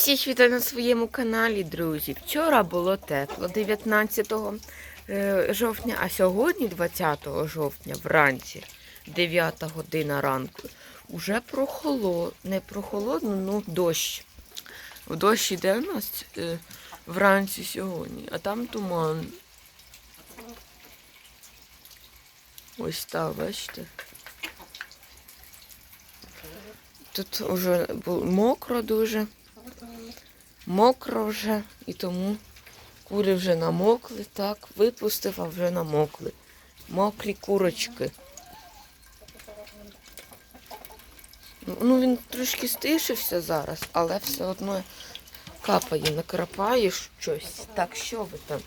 Всіх вітаю на своєму каналі, друзі. Вчора було тепло, 19 е, жовтня, а сьогодні, 20 жовтня, вранці, 9 година ранку, уже прохолодно, не прохолодно, ну дощ. В дощ іде у нас е, вранці сьогодні, а там туман. Ось так, бачите. Тут вже було мокро дуже. Мокро вже, і тому кури вже намокли, так, випустив, а вже намокли. Мокрі курочки. Ну, він трошки стишився зараз, але все одно капає, накрапає щось. Так, що ви там?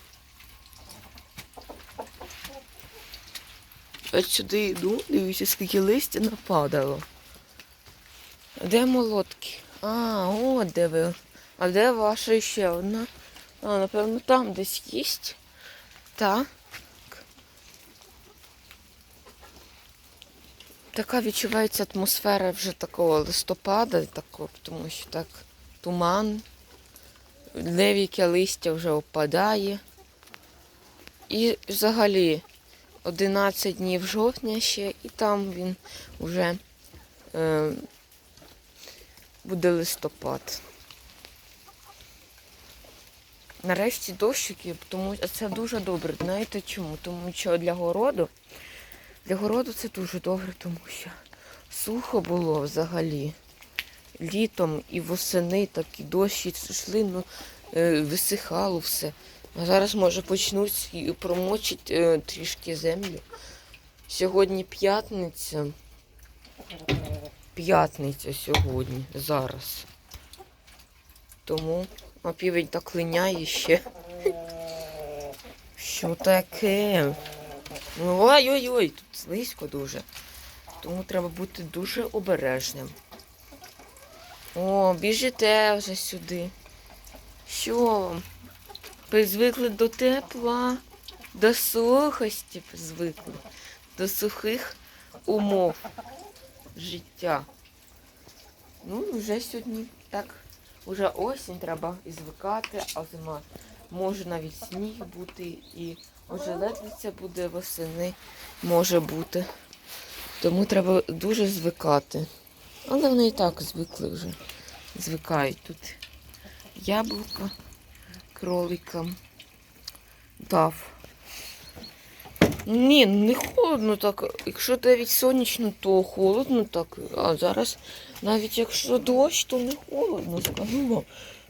Ось сюди йду, дивіться, скільки листя нападало. Де молотки? А, от де ви. А де ваша ще одна? А, напевно, там десь їсть. Так. Така відчувається атмосфера вже такого листопада, такого, тому що так туман, деяке листя вже опадає. І взагалі 11 днів жовтня ще, і там він вже е, буде листопад. Нарешті дощики, тому це дуже добре. Знаєте чому? Тому що для городу, для городу це дуже добре, тому що сухо було взагалі. Літом і восени такі дощі йшли, ну, е, висихало все. А зараз, може, почнуть і промочить е, трішки землю. Сьогодні п'ятниця. П'ятниця сьогодні, зараз. Тому а півень так линяє ще. Що таке? Ну, Ой-ой-ой, тут слизько дуже. Тому треба бути дуже обережним. О, біжите вже сюди. Що вам? Ви звикли до тепла, до сухості звикли, до сухих умов життя. Ну, вже сьогодні так. Уже осінь треба і звикати, а зима може навіть сніг бути і ожеледиця буде восени, може бути. Тому треба дуже звикати. Але вони і так звикли вже. Звикають тут яблука кроликам дав. Ні, не холодно так. Якщо навіть сонячно, то холодно так. А зараз навіть якщо дощ, то не холодно, скажу вам.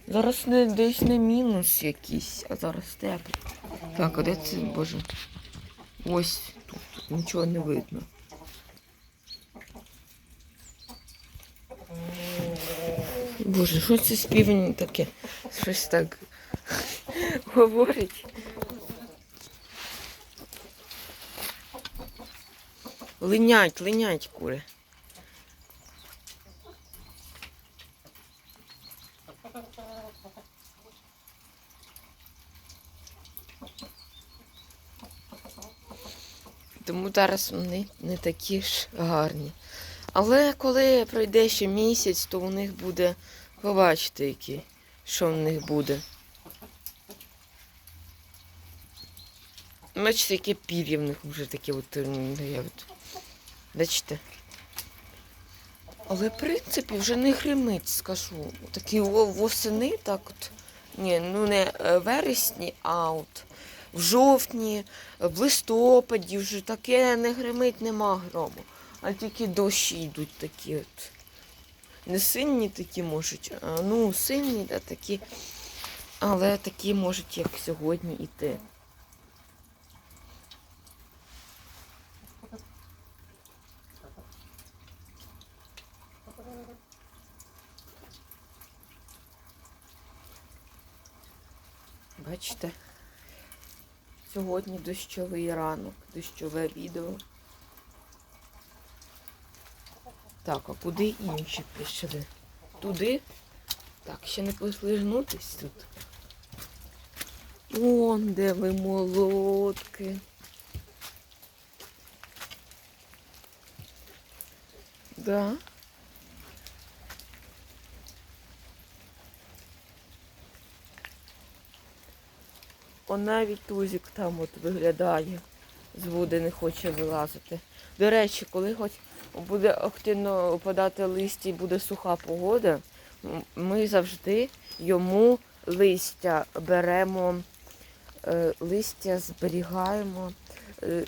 Зараз не десь не мінус якийсь, а зараз тепло. Так, а де це, боже? Ось тут, тут нічого не видно. Боже, що це з таке? Щось так говорить. Линять, линять кури. Тому зараз вони не такі ж гарні. Але коли пройде ще місяць, то у них буде, побачите, які, що в них буде. Бачите, яке пір'я в них вже таке от, от. Бачите? Але в принципі вже не гримить, скажу. Такі восени, так от. Ні, ну не е, вересні, а от в жовтні, в листопаді вже таке не гримить, нема грому. А тільки дощі йдуть такі от. Не синні такі можуть, а, ну синні, да, такі, але такі можуть, як сьогодні, іти. Бачите? Сьогодні дощовий ранок, дощове відео. Так, а куди інші пішли? Туди? Так, ще не послижнутись тут. Вон де ви молотки. Да. Он навіть тузик там от виглядає. З води не хоче вилазити. До речі, коли хоч буде активно опадати листя і буде суха погода, ми завжди йому листя беремо, е, листя зберігаємо, е,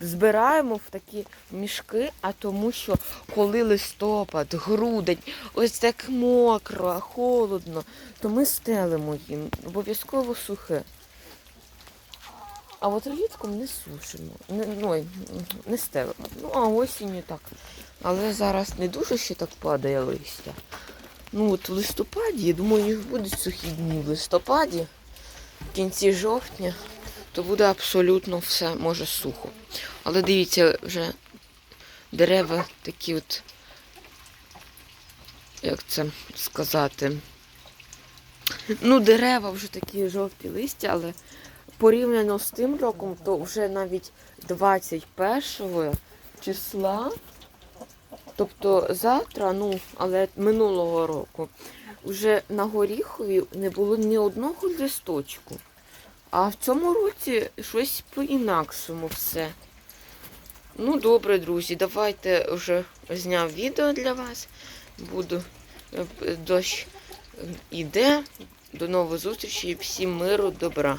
збираємо в такі мішки, а тому що коли листопад, грудень, ось так мокро, холодно, то ми стелимо їм обов'язково сухе. А от влітку не сушимо, не, ну, не стелимо. Ну, а осінню так. Але зараз не дуже ще так падає листя. Ну от в листопаді, я думаю, їх будуть сухі дні в листопаді, в кінці жовтня, то буде абсолютно все може сухо. Але дивіться, вже дерева такі от, як це сказати. Ну, дерева вже такі жовті листя, але порівняно з тим роком, то вже навіть 21 числа, тобто завтра, ну, але минулого року, вже на горіхові не було ні одного листочку. А в цьому році щось по-інакшому все. Ну, добре, друзі, давайте вже зняв відео для вас. Буду е, дощ е, іде. До нової зустрічі, всім миру, добра.